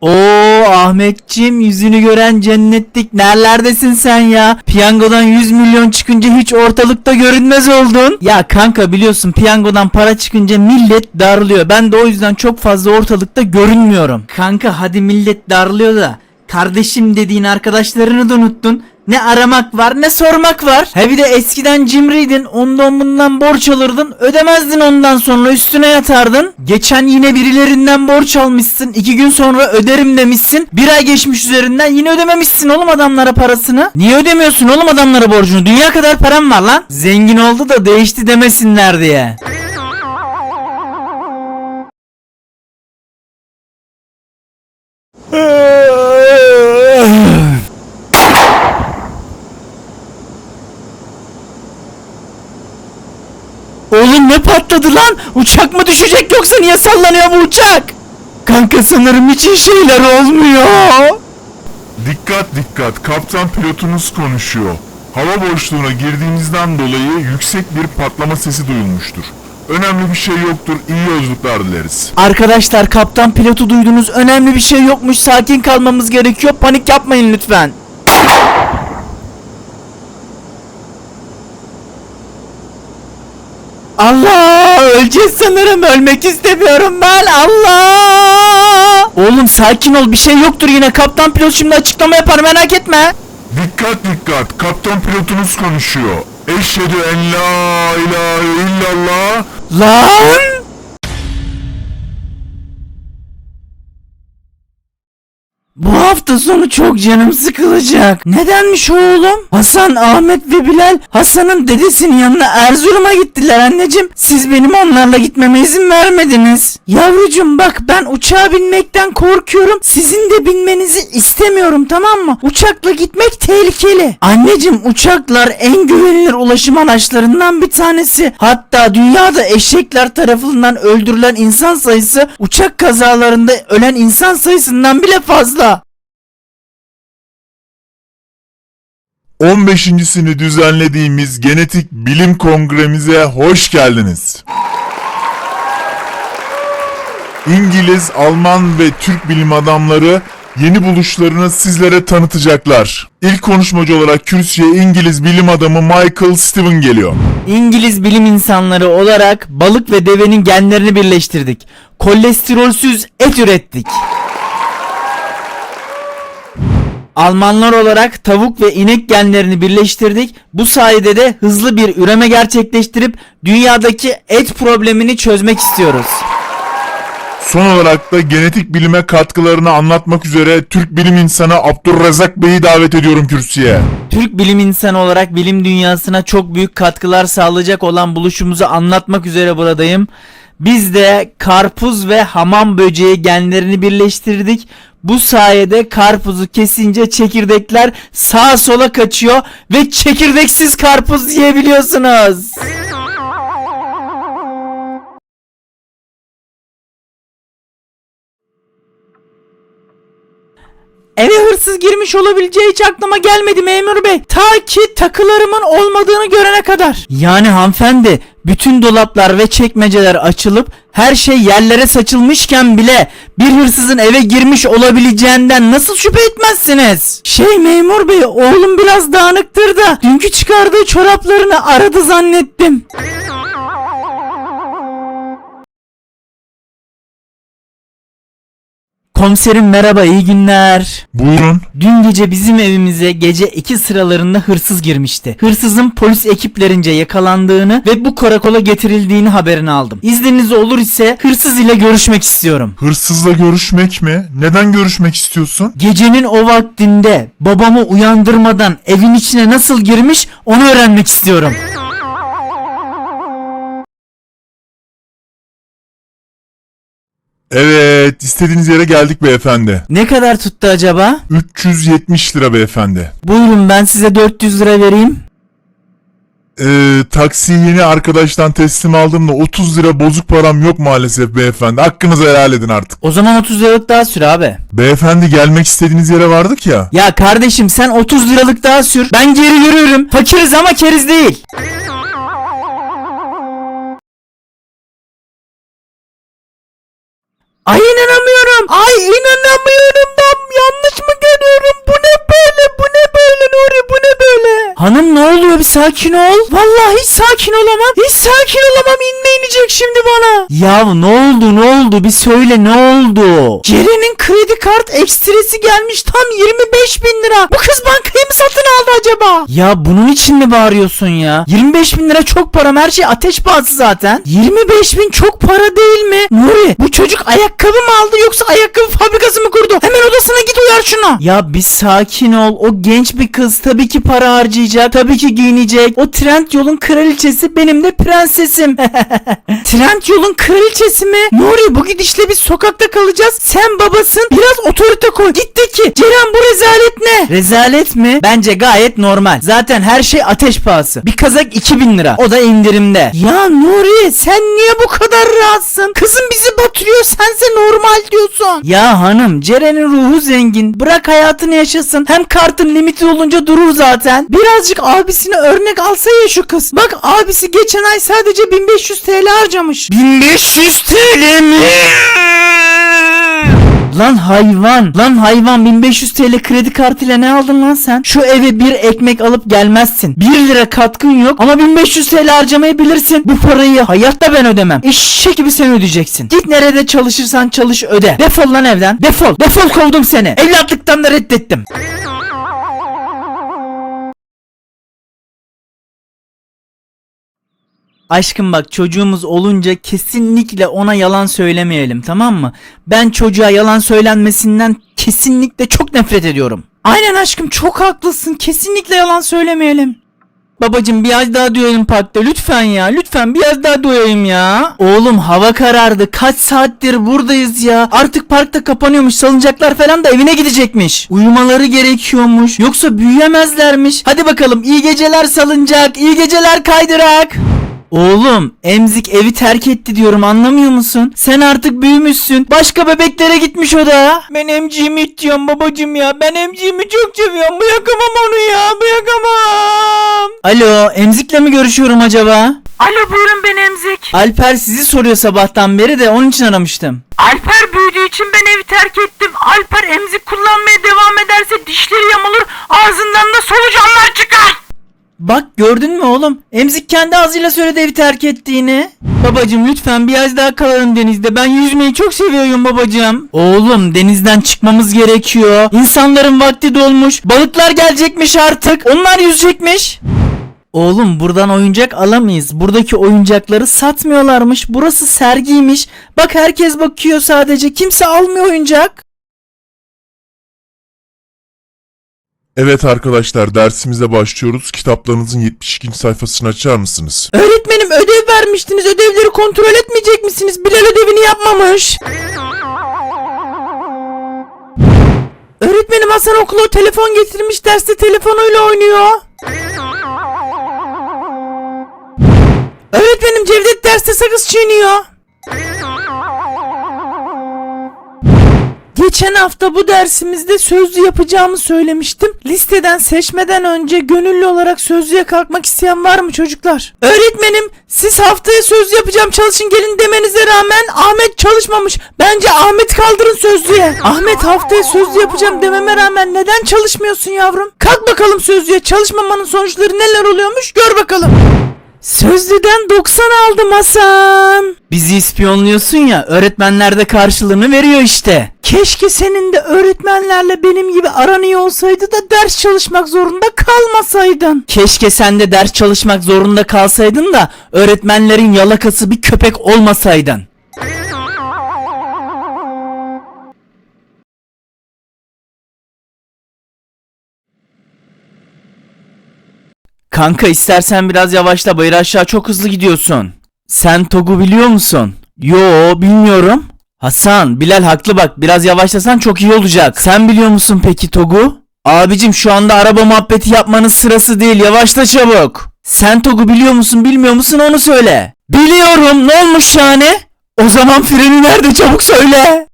Oo Ahmetciğim yüzünü gören cennetlik nerelerdesin sen ya? Piyangodan 100 milyon çıkınca hiç ortalıkta görünmez oldun. Ya kanka biliyorsun piyangodan para çıkınca millet darlıyor. Ben de o yüzden çok fazla ortalıkta görünmüyorum. Kanka hadi millet darlıyor da kardeşim dediğin arkadaşlarını da unuttun. Ne aramak var ne sormak var. He bir de eskiden cimriydin ondan bundan borç alırdın ödemezdin ondan sonra üstüne yatardın. Geçen yine birilerinden borç almışsın iki gün sonra öderim demişsin. Bir ay geçmiş üzerinden yine ödememişsin oğlum adamlara parasını. Niye ödemiyorsun oğlum adamlara borcunu dünya kadar param var lan. Zengin oldu da değişti demesinler diye. Oğlum ne patladı lan? Uçak mı düşecek yoksa niye sallanıyor bu uçak? Kanka sanırım hiç iyi şeyler olmuyor. Dikkat dikkat kaptan pilotunuz konuşuyor. Hava boşluğuna girdiğinizden dolayı yüksek bir patlama sesi duyulmuştur. Önemli bir şey yoktur. İyi yolculuklar dileriz. Arkadaşlar kaptan pilotu duydunuz. Önemli bir şey yokmuş. Sakin kalmamız gerekiyor. Panik yapmayın lütfen. Allah! Öleceğiz sanırım. Ölmek istemiyorum ben. Allah! Oğlum sakin ol. Bir şey yoktur yine. Kaptan pilot şimdi açıklama yapar. Merak etme. Dikkat dikkat kaptan pilotunuz konuşuyor. Eşhedü en la ilahe illallah. Lan! Hafta sonu çok canım sıkılacak. Nedenmiş oğlum? Hasan, Ahmet ve Bilal Hasan'ın dedesinin yanına Erzurum'a gittiler anneciğim. Siz benim onlarla gitmeme izin vermediniz. Yavrucuğum bak ben uçağa binmekten korkuyorum. Sizin de binmenizi istemiyorum tamam mı? Uçakla gitmek tehlikeli. Anneciğim uçaklar en güvenilir ulaşım araçlarından bir tanesi. Hatta dünyada eşekler tarafından öldürülen insan sayısı uçak kazalarında ölen insan sayısından bile fazla. 15.sini düzenlediğimiz Genetik Bilim Kongremize hoş geldiniz. İngiliz, Alman ve Türk bilim adamları yeni buluşlarını sizlere tanıtacaklar. İlk konuşmacı olarak kürsüye İngiliz bilim adamı Michael Steven geliyor. İngiliz bilim insanları olarak balık ve devenin genlerini birleştirdik. Kolesterolsüz et ürettik. Almanlar olarak tavuk ve inek genlerini birleştirdik. Bu sayede de hızlı bir üreme gerçekleştirip dünyadaki et problemini çözmek istiyoruz. Son olarak da genetik bilime katkılarını anlatmak üzere Türk bilim insanı Abdurrazak Bey'i davet ediyorum kürsüye. Türk bilim insanı olarak bilim dünyasına çok büyük katkılar sağlayacak olan buluşumuzu anlatmak üzere buradayım. Biz de karpuz ve hamam böceği genlerini birleştirdik. Bu sayede karpuzu kesince çekirdekler sağa sola kaçıyor ve çekirdeksiz karpuz yiyebiliyorsunuz. Eve hırsız girmiş olabileceği hiç aklıma gelmedi memur bey. Ta ki takılarımın olmadığını görene kadar. Yani hanımefendi bütün dolaplar ve çekmeceler açılıp her şey yerlere saçılmışken bile bir hırsızın eve girmiş olabileceğinden nasıl şüphe etmezsiniz? Şey memur bey oğlum biraz dağınıktır da dünkü çıkardığı çoraplarını aradı zannettim. Komiserim merhaba iyi günler. Buyurun. Dün gece bizim evimize gece 2 sıralarında hırsız girmişti. Hırsızın polis ekiplerince yakalandığını ve bu karakola getirildiğini haberini aldım. İzniniz olur ise hırsız ile görüşmek istiyorum. Hırsızla görüşmek mi? Neden görüşmek istiyorsun? Gecenin o vaktinde babamı uyandırmadan evin içine nasıl girmiş onu öğrenmek istiyorum. Evet, istediğiniz yere geldik beyefendi. Ne kadar tuttu acaba? 370 lira beyefendi. Buyurun ben size 400 lira vereyim. Ee, taksiyi yeni arkadaştan teslim aldım da 30 lira bozuk param yok maalesef beyefendi. Hakkınızı helal edin artık. O zaman 30 liralık daha sür abi. Beyefendi gelmek istediğiniz yere vardık ya. Ya kardeşim sen 30 liralık daha sür. Ben geri yürüyorum. Fakiriz ama keriz değil. Ay inanamıyorum. Ay inanamıyorum ben yanlış mı görüyorum? Bu ne böyle? Bu ne böyle Nuri? Bu ne böyle? Hanım ne oluyor bir sakin ol. Vallahi hiç sakin olamam. Hiç sakin olamam. İnme inecek şimdi bana. Ya ne oldu ne oldu? Bir söyle ne oldu? Ceren'in kredi kart ekstresi gelmiş tam 25 bin lira. Bu kız bankayı mı satın aldı acaba? Ya bunun için mi bağırıyorsun ya? 25 bin lira çok param her şey ateş pahası zaten. 25 bin çok para değil mi? Çocuk ayakkabı mı aldı yoksa ayakkabı fabrikası mı kurdu? Hemen odasına git uyar şuna. Ya bir sakin ol. O genç bir kız tabii ki para harcayacak. Tabii ki giyinecek. O trend yolun kraliçesi benim de prensesim. trend yolun kraliçesi mi? Nuri bu gidişle biz sokakta kalacağız. Sen babasın. Biraz otorite koy. Git de ki Ceren bu rezalet ne? Rezalet mi? Bence gayet normal. Zaten her şey ateş pahası. Bir kazak 2000 lira. O da indirimde. Ya Nuri sen niye bu kadar rahatsın? Kızım bizi batırıyor sense normal diyorsun. Ya hanım Ceren'in ruhu zengin. Bırak hayatını yaşasın. Hem kartın limiti olunca durur zaten. Birazcık abisine örnek alsa ya şu kız. Bak abisi geçen ay sadece 1500 TL harcamış. 1500 TL mi? Lan hayvan, lan hayvan 1500 TL kredi kartıyla ne aldın lan sen? Şu eve bir ekmek alıp gelmezsin. 1 lira katkın yok ama 1500 TL harcamayı bilirsin. Bu parayı hayatta ben ödemem. Eşek gibi sen ödeyeceksin. Git nerede çalışırsan çalış öde. Defol lan evden. Defol. Defol kovdum seni. Evlatlıktan da reddettim. Aşkım bak çocuğumuz olunca kesinlikle ona yalan söylemeyelim tamam mı? Ben çocuğa yalan söylenmesinden kesinlikle çok nefret ediyorum. Aynen aşkım çok haklısın kesinlikle yalan söylemeyelim. Babacım biraz daha doyalım parkta lütfen ya lütfen biraz daha doyayım ya. Oğlum hava karardı kaç saattir buradayız ya. Artık parkta kapanıyormuş salıncaklar falan da evine gidecekmiş. Uyumaları gerekiyormuş yoksa büyüyemezlermiş. Hadi bakalım iyi geceler salıncak iyi geceler kaydırak. Oğlum emzik evi terk etti diyorum anlamıyor musun? Sen artık büyümüşsün. Başka bebeklere gitmiş o da. Ben emciğimi istiyorum babacım ya. Ben emciğimi çok seviyorum. Bırakamam onu ya. Bırakamam. Alo emzikle mi görüşüyorum acaba? Alo buyurun ben Emzik. Alper sizi soruyor sabahtan beri de onun için aramıştım. Alper büyüdüğü için ben evi terk ettim. Alper emzik kullanmaya devam ederse dişleri yamulur, ağzından da solucanlar çıkar. Bak gördün mü oğlum? Emzik kendi ağzıyla söyledi evi terk ettiğini. Babacım lütfen biraz daha kalalım denizde. Ben yüzmeyi çok seviyorum babacım. Oğlum denizden çıkmamız gerekiyor. İnsanların vakti dolmuş. Balıklar gelecekmiş artık. Onlar yüzecekmiş. Oğlum buradan oyuncak alamayız. Buradaki oyuncakları satmıyorlarmış. Burası sergiymiş. Bak herkes bakıyor sadece. Kimse almıyor oyuncak. Evet arkadaşlar dersimize başlıyoruz. Kitaplarınızın 72. sayfasını açar mısınız? Öğretmenim ödev vermiştiniz. Ödevleri kontrol etmeyecek misiniz? Bilal ödevini yapmamış. Öğretmenim Hasan okula telefon getirmiş. Derste telefonuyla oynuyor. Öğretmenim Cevdet derste sakız çiğniyor. Geçen hafta bu dersimizde sözlü yapacağımı söylemiştim. Listeden seçmeden önce gönüllü olarak sözlüye kalkmak isteyen var mı çocuklar? Öğretmenim siz haftaya sözlü yapacağım çalışın gelin demenize rağmen Ahmet çalışmamış. Bence Ahmet kaldırın sözlüye. Ahmet haftaya sözlü yapacağım dememe rağmen neden çalışmıyorsun yavrum? Kalk bakalım sözlüye çalışmamanın sonuçları neler oluyormuş gör bakalım. Sözlüden 90 aldım Hasan. Bizi ispiyonluyorsun ya öğretmenler de karşılığını veriyor işte. Keşke senin de öğretmenlerle benim gibi aran iyi olsaydı da ders çalışmak zorunda kalmasaydın. Keşke sen de ders çalışmak zorunda kalsaydın da öğretmenlerin yalakası bir köpek olmasaydın. Kanka istersen biraz yavaşla bayır aşağı çok hızlı gidiyorsun. Sen Togu biliyor musun? Yo bilmiyorum. Hasan Bilal haklı bak biraz yavaşlasan çok iyi olacak. Sen biliyor musun peki Togu? Abicim şu anda araba muhabbeti yapmanın sırası değil yavaşla çabuk. Sen Togu biliyor musun bilmiyor musun onu söyle. Biliyorum ne olmuş yani? O zaman freni nerede çabuk söyle.